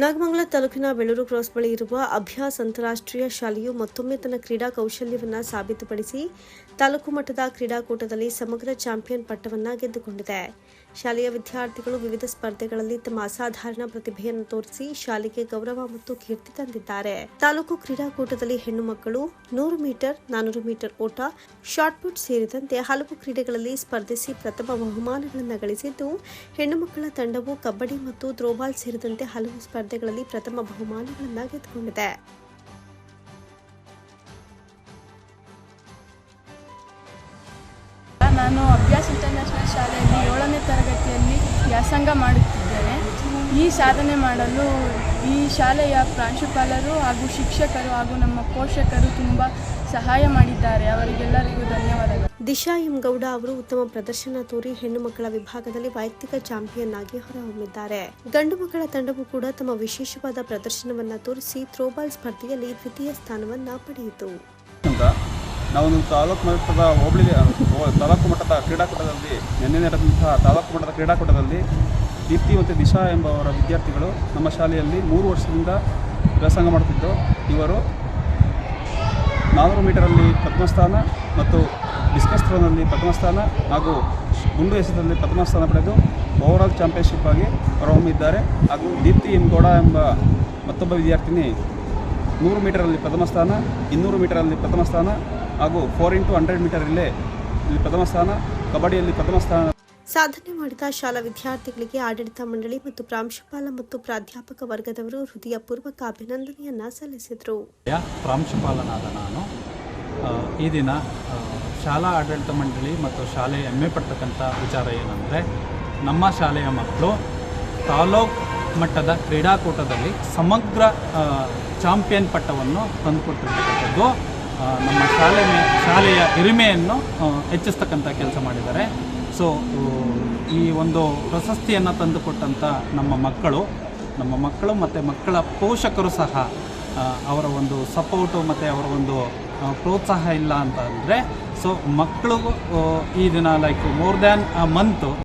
ನಾಗಮಂಗಲ ತಾಲೂಕಿನ ಬೆಳೂರು ಕ್ರಾಸ್ ಬಳಿ ಇರುವ ಅಭ್ಯಾಸ್ ಅಂತಾರಾಷ್ಟ್ರೀಯ ಶಾಲೆಯು ಮತ್ತೊಮ್ಮೆ ತನ್ನ ಕ್ರೀಡಾ ಕೌಶಲ್ಯವನ್ನು ಸಾಬೀತುಪಡಿಸಿ ತಾಲೂಕು ಮಟ್ಟದ ಕ್ರೀಡಾಕೂಟದಲ್ಲಿ ಸಮಗ್ರ ಚಾಂಪಿಯನ್ ಪಟ್ಟವನ್ನು ಗೆದ್ದುಕೊಂಡಿದೆ. ಶಾಲೆಯ ವಿದ್ಯಾರ್ಥಿಗಳು ವಿವಿಧ ಸ್ಪರ್ಧೆಗಳಲ್ಲಿ ತಮ್ಮ ಅಸಾಧಾರಣ ಪ್ರತಿಭೆಯನ್ನು ತೋರಿಸಿ ಶಾಲೆಗೆ ಗೌರವ ಮತ್ತು ಕೀರ್ತಿ ತಂದಿದ್ದಾರೆ. ತಾಲೂಕು ಕ್ರೀಡಾಕೂಟದಲ್ಲಿ ಹೆಣ್ಣು ಮಕ್ಕಳು ನೂರು ಮೀಟರ್, ನಾನೂರು ಮೀಟರ್ ಓಟ ಶಾಟ್ಪುಟ್ ಸೇರಿದಂತೆ ಹಲವು ಕ್ರೀಡೆಗಳಲ್ಲಿ ಸ್ಪರ್ಧಿಸಿ ಪ್ರಥಮ ಬಹುಮಾನಗಳನ್ನು ಗಳಿಸಿದ್ದು, ಹೆಣ್ಣು ಮಕ್ಕಳ ತಂಡವು ಕಬಡ್ಡಿ ಮತ್ತು ಥ್ರೋಬಾಲ್ ಸೇರಿದಂತೆ ಹಲವು ಸ್ಪರ್ಧೆಗಳಲ್ಲಿ ಪ್ರಥಮ ಬಹುಮಾನಗಳನ್ನು ಗೆದ್ದುಕೊಂಡಿದೆ ವ್ಯಾಸಂಗ ಮಾಡುತ್ತಿದ್ದೇನೆ. ಈ ಸಾಧನೆ ಮಾಡಲು ಈ ಶಾಲೆಯ ಪ್ರಾಂಶುಪಾಲರು ಹಾಗೂ ಶಿಕ್ಷಕರು ಹಾಗೂ ನಮ್ಮ ಪೋಷಕರು ತುಂಬ ಸಹಾಯ ಮಾಡಿದ್ದಾರೆ. ಅವರಿಗೆಲ್ಲರಿಗೂ ಧನ್ಯವಾದಗಳು. ದಿಶಾ ಎಂ ಗೌಡ ಅವರು ಉತ್ತಮ ಪ್ರದರ್ಶನ ತೋರಿ ಹೆಣ್ಣು ಮಕ್ಕಳ ವಿಭಾಗದಲ್ಲಿ ವೈಯಕ್ತಿಕ ಚಾಂಪಿಯನ್ ಆಗಿ ಹೊರಹೊಮ್ಮಿದ್ದಾರೆ. ಗಂಡು ಮಕ್ಕಳ ತಂಡವು ಕೂಡ ತಮ್ಮ ವಿಶೇಷವಾದ ಪ್ರದರ್ಶನವನ್ನ ತೋರಿಸಿ ಥ್ರೋಬಾಲ್ ಸ್ಪರ್ಧೆಯಲ್ಲಿ ದ್ವಿತೀಯ ಸ್ಥಾನವನ್ನು ಪಡೆಯಿತು. ನಾವೊಂದು ತಾಲೂಕು ಮಟ್ಟದ ಹೋಬಳಿ ತಾಲೂಕು ಮಟ್ಟದ ಕ್ರೀಡಾಕೂಟದಲ್ಲಿ, ನಿನ್ನೆ ನಡೆದಂತಹ ತಾಲೂಕು ಮಟ್ಟದ ಕ್ರೀಡಾಕೂಟದಲ್ಲಿ ದೀಪ್ತಿ ಮತ್ತು ದಿಶಾ ಎಂಬವರ ವಿದ್ಯಾರ್ಥಿಗಳು ನಮ್ಮ ಶಾಲೆಯಲ್ಲಿ ಮೂರು ವರ್ಷದಿಂದ ವ್ಯಾಸಂಗ ಮಾಡುತ್ತಿದ್ದು, ಇವರು ನಾನ್ನೂರು ಮೀಟರಲ್ಲಿ ಪ್ರಥಮ ಸ್ಥಾನ ಮತ್ತು ಡಿಸ್ಕಸ್ ಥ್ರೋನಲ್ಲಿ ಪ್ರಥಮ ಸ್ಥಾನ ಹಾಗೂ ಗುಂಡು ಎಸೆತದಲ್ಲಿ ಪ್ರಥಮ ಸ್ಥಾನ ಪಡೆದು ಓವರಾಲ್ ಚಾಂಪಿಯನ್ಶಿಪ್ ಆಗಿ ಹೊರಹೊಮ್ಮಿದ್ದಾರೆ. ಹಾಗೂ ದೀಪ್ತಿ ಎಂ ಗೌಡ ಎಂಬ ಮತ್ತೊಬ್ಬ ವಿದ್ಯಾರ್ಥಿನಿ ನೂರು ಮೀಟರಲ್ಲಿ ಪ್ರಥಮ ಸ್ಥಾನ, ಇನ್ನೂರು ಮೀಟರಲ್ಲಿ ಪ್ರಥಮ ಸ್ಥಾನ ಹಾಗೂ ಫೋರ್ ಇಂಟು ಹಂಡ್ರೆಡ್ ಮೀಟರಲ್ಲಿ ಇಲ್ಲಿ ಪ್ರಥಮ ಸ್ಥಾನ ಕಬಡ್ಡಿಯಲ್ಲಿ ಪ್ರಥಮ ಸ್ಥಾನ. ಸಾಧನೆ ಮಾಡಿದ ಶಾಲಾ ವಿದ್ಯಾರ್ಥಿಗಳಿಗೆ ಆಡಳಿತ ಮಂಡಳಿ ಮತ್ತು ಪ್ರಾಂಶುಪಾಲ ಮತ್ತು ಪ್ರಾಧ್ಯಾಪಕ ವರ್ಗದವರು ಹೃದಯಪೂರ್ವಕ ಅಭಿನಂದನೆಯನ್ನು ಸಲ್ಲಿಸಿದರು. ಯ ಪ್ರಾಂಶುಪಾಲನಾದ ನಾನು ಈ ದಿನ ಶಾಲಾ ಆಡಳಿತ ಮಂಡಳಿ ಮತ್ತು ಶಾಲೆ ಹೆಮ್ಮೆ ಪಡ್ತಕ್ಕಂಥ ವಿಚಾರ ಏನಂದರೆ ನಮ್ಮ ಶಾಲೆಯ ಮಕ್ಕಳು ತಾಲೂಕ್ ಮಟ್ಟದ ಕ್ರೀಡಾಕೂಟದಲ್ಲಿ ಸಮಗ್ರ ಚಾಂಪಿಯನ್ ಪಟ್ಟವನ್ನು ತಂದುಕೊಟ್ಟಿರ್ತಕ್ಕಂಥದ್ದು. ನಮ್ಮ ಶಾಲೆ ಶಾಲೆಯ ಹಿರಿಮೆಯನ್ನು ಹೆಚ್ಚಿಸ್ತಕ್ಕಂಥ ಕೆಲಸ ಮಾಡಿದ್ದಾರೆ. ಸೊ ಈ ಒಂದು ಪ್ರಶಸ್ತಿಯನ್ನು ತಂದುಕೊಟ್ಟಂಥ ನಮ್ಮ ಮಕ್ಕಳು ನಮ್ಮ ಮಕ್ಕಳು ಮತ್ತು ಮಕ್ಕಳ ಪೋಷಕರು ಸಹ ಅವರ ಒಂದು ಸಪೋರ್ಟು ಮತ್ತು ಅವರ ಒಂದು ಪ್ರೋತ್ಸಾಹ ಇಲ್ಲ ಅಂತ ಅಂದರೆ ಸೊ ಮಕ್ಕಳಿಗೂ ಈ ದಿನ like more than a month